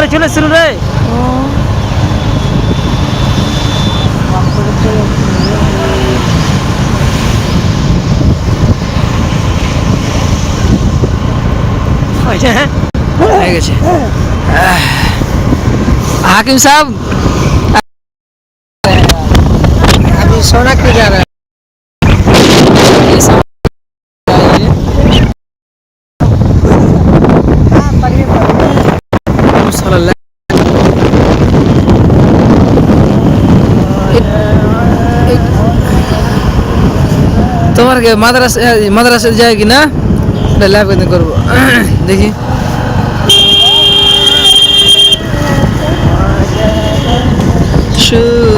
করে চলেছিল রে। হ্যাঁ। হাকিম সাহেব। আমি সোনা কি তোমার মাদ্রাসা মাদ্রাসা যায় কি না লাইভ করব। দেখি। শুরু